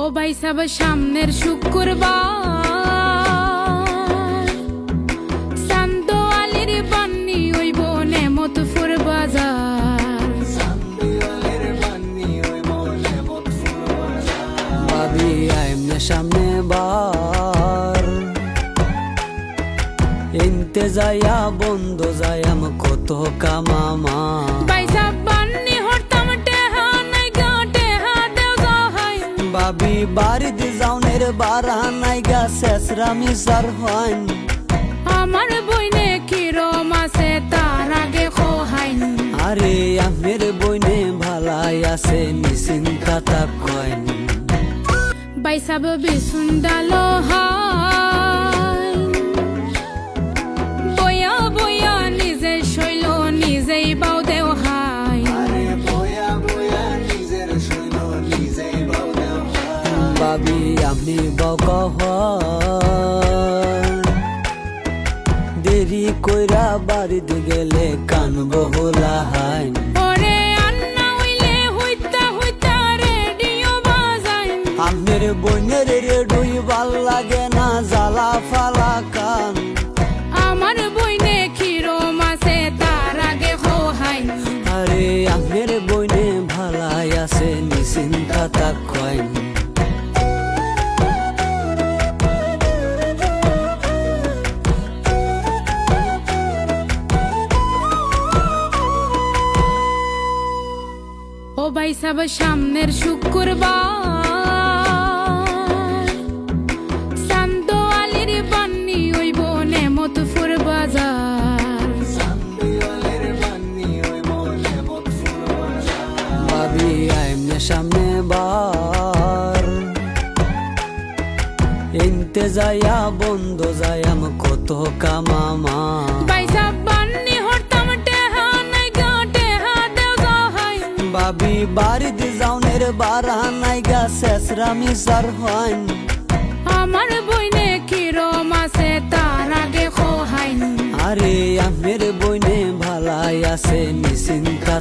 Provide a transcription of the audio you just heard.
ও ভাই সাব সামনের শুক্রবার। শান্ত আলীর বান্নি ওইব নেমতপুর বাজার। ভাবি আইমনে সামনে বার। এনতে যাইয়া বন্ধ যাইয়াম কত কামামা ভাবি বাড়িত যাওনের বারা নাই গা শেষরা মিসার হন আমার বইনে কিরম আছে তার আগে খোহাইন আরে আমের বইনে ভালাই আছে নিশ্চিন্তা তা কয়ন। বাইসাব বিসুন্দা বিসুন্দালো ভাবি আমি বকহ দেরি কইরা বাড়িতে গেলে কান বহলা হাইন। ওরে আন্না হইলে হইতা হইতা রেডিও বাজাইন। আমের বইনের রেডুই ভালো লাগে না জ্বালা ফালা কান। ভাই সাব সামনের শুক্রবার শান্ত আলীর বান্নি ওইব নেমতপুর বাজার। ভাবি আইমনে সামনে বার। এনতে যাইয়া বন্ধ যাইয়াম কত কামামা ভাবি বাড়িত যাওনের বারা নাই গা শেষরা মিসার হন আমার বইনে কিরম আছে তার আগে খোহাইন। আরে আমের বইনে ভালাই আছে নিশ্চিন্তা